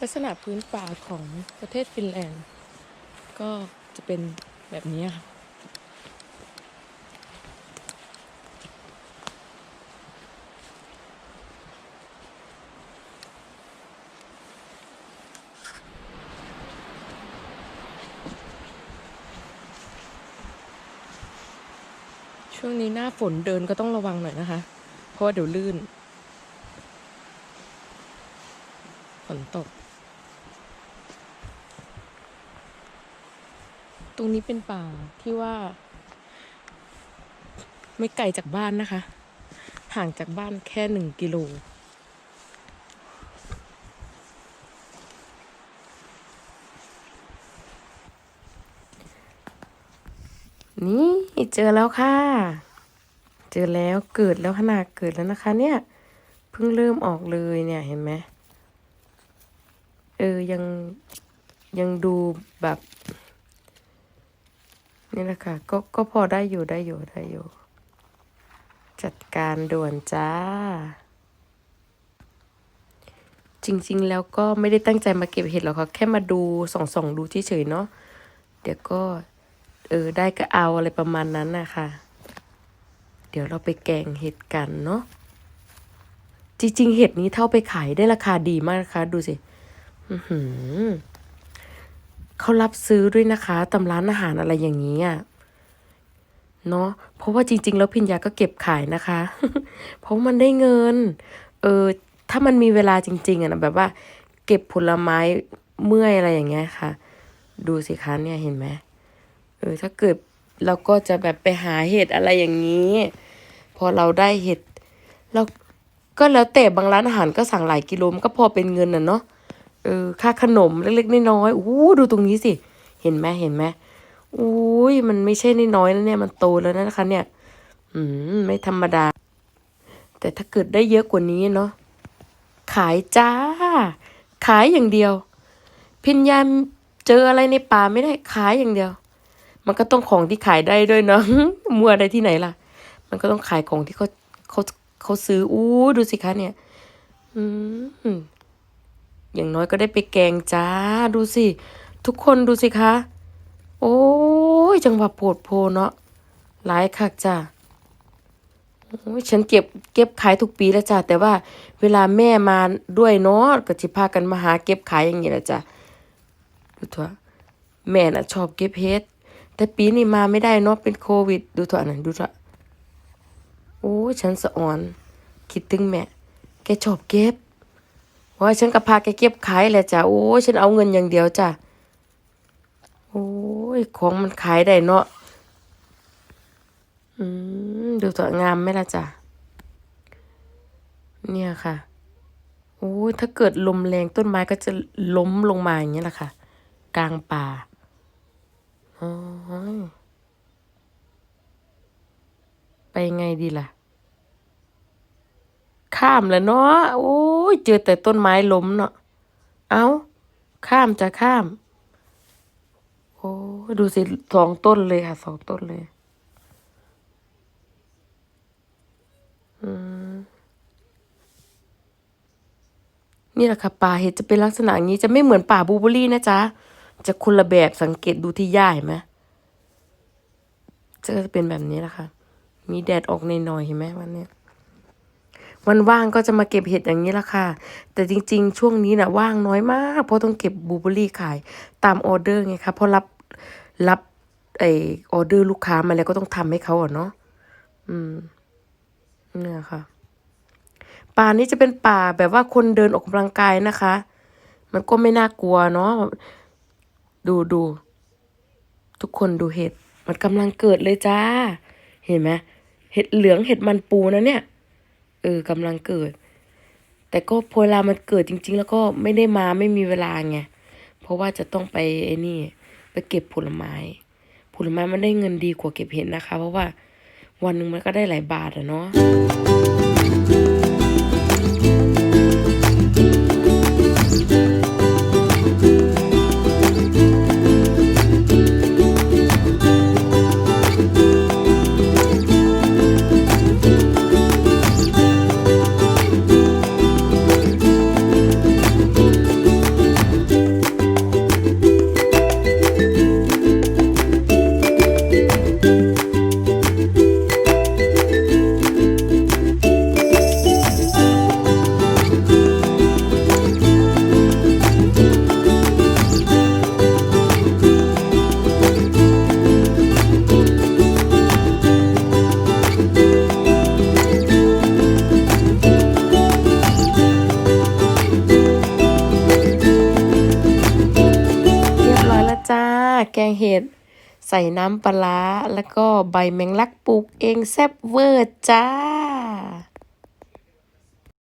ลักษณะพื้นป่าของประเทศฟินแลนด์ ก็จะเป็นแบบนี้ค่ะช่วงนี้หน้าฝนเดินก็ต้องระวังหน่อยนะคะ เพราะว่าเดี๋ยวลื่น ฝนตก ตรงนี้เป็นป่าที่ว่า ไม่ไกลจากบ้านนะคะ ห่างจากบ้านแค่หนึ่งกิโลนี่เจอแล้วค่ะ เจอแล้วเกิดแล้วขนาดเกิดแล้วนะคะ เนี่ยเพิ่งเริ่มออกเลยเนี่ยเห็นไหมเออยังยังดูแบบ นี่แหละค่ะก็ก็พอได้อยู่ได้อยู่ได้อยู่ จัดการด่วนจ้า จริง ๆ แล้วก็ไม่ได้ตั้งใจมาเก็บเห็ดหรอกค่ะแค่มาดูส่องส่องดูเฉยๆเนาะเดี๋ยวก็ เออ ได้ก็เอาอะไรประมาณนั้นนะคะ เดี๋ยวเราไปแกงเห็ดกันเนาะจริง ๆ เห็ดนี้เท่าไปขายได้ราคาดีมากนะคะ ดูสิ อือหือ เขารับซื้อด้วยนะคะตำร้านอาหารอะไรอย่างนี้อะเนาะเพราะว่าจริง ๆ แล้วพิญญาก็เก็บขายนะคะ เพราะมันได้เงิน เออถ้ามันมีเวลาจริง ๆอะนะแบบว่า เก็บผลไม้เมื่อยอะไรอย่างเงี้ยค่ะ ดูสิคะเนี่ยเห็นไหมเออถ้าเกิดเราก็จะแบบไปหาเห็ดอะไรอย่างนี้ พอเราได้เห็ดเราก็แล้วแต่บางร้านอาหารก็สั่งหลายกิโลมันก็พอเป็นเงินน่ะเนาะ เออค่าขนมเล็กๆน้อยๆอู้ดูตรงนี้สิ เห็นไหมเห็นไหมอุ้ยมันไม่ใช่น้อยๆแล้วเนี่ยมันโตแล้วนะคะ เนี่ย อืมไม่ธรรมดา แต่ถ้าเกิดได้เยอะกว่านี้เนาะขายจ้า ขายอย่างเดียว พิญญาเจออะไรในป่าไม่ได้ขายอย่างเดียว มันก็ต้องของที่ขายได้ด้วยเนาะมัวได้ที่ไหนล่ะ มันก็ต้องขายของที่เขาเขาเขาซื้ออู้ดูสิคะเนี่ย อืม อย่างน้อยก็ได้ไปแกงจ้าดูสิ ทุกคนดูสิคะ โอ้ยจังหวะปวดโพเนาะหลายคักจ้าโอ้ยฉันเก็บเก็บขายทุกปีแล้วจ้าแต่ว่าเวลาแม่มาด้วยเนาะก็จะพากันมาหาเก็บขายอย่างนี้แหละจ้ะดูเถอะแม่น่ะชอบเก็บเฮ็ดแต่ปีนี้มาไม่ได้เนาะเป็นโควิด ดูเถอะนั่นดูเถอะโอ้ยฉันสะอ่อน คิดถึงแม่แกชอบเก็บ ว่าฉันก็พาแกเก็บขายแหละจ้ะโอ้ยฉันเอาเงินอย่างเดียวจ้ะโอ้ยของมันขายได้เนาะอืมดูตัวงามไหมล่ะจ้ะเนี่ยค่ะโอ้ยถ้าเกิดลมแรงต้นไม้ก็จะล้มลงมาอย่างเงี้ยแหละค่ะ กลางป่าอ้ยไปไงดีล่ะ ข้ามแล้วเนาะโอ้ ยเจอแต่ต้นไม้ล้มเนาะ เอาข้ามจะข้าม โอ้ดูสิสองต้นเลยค่ะสองต้นเลย อืม นี่แหละค่ะป่าเห็ดจะเป็นลักษณะอย่างนี้จะไม่เหมือนป่าบูเบอรี่นะจ๊ะ จะคนละแบบสังเกตดูที่หญ้าเห็นไหมจะเป็นแบบนี้แหละค่ะ มีแดดออกในหน่อยเห็นไหมวันนี้ วันว่างก็จะมาเก็บเห็ดอย่างนี้ละค่ะ แต่จริงๆ ช่วงนี้นะว่างน้อยมาก เพราะต้องเก็บบูเบอรี่ขายตามออเดอร์ไงคะเพราะรับรับไอออเดอร์ลูกค้ามาแล้วก็ต้องทำให้เขาอะเนาะอืมเนี่ยค่ะ ป่านี้จะเป็นป่าแบบว่าคนเดินออกกำลังกายนะคะ มันก็ไม่น่ากลัวเนาะดูดูทุกคนดูเห็ด มันกำลังเกิดเลยจ้า เห็นไหมเห็ดเหลืองเห็ดมันปูนะเนี่ย ออกำลังเกิด แต่ก็พอเวลามันเกิดจริง ๆ แล้วก็ไม่ได้มาไม่มีเวลาไงเพราะว่าจะต้องไปไอ้นี่ไปเก็บผลไม้ ผลไม้มันได้เงินดีกว่าเก็บเห็ดนะคะ เพราะว่าวันหนึ่งมันก็ได้หลายบาทอะเนาะ แกงเห็ด ใส่น้ำปลาร้าแล้วก็ใบแมงลักปลูกเองแซ่บเวอร์จ้า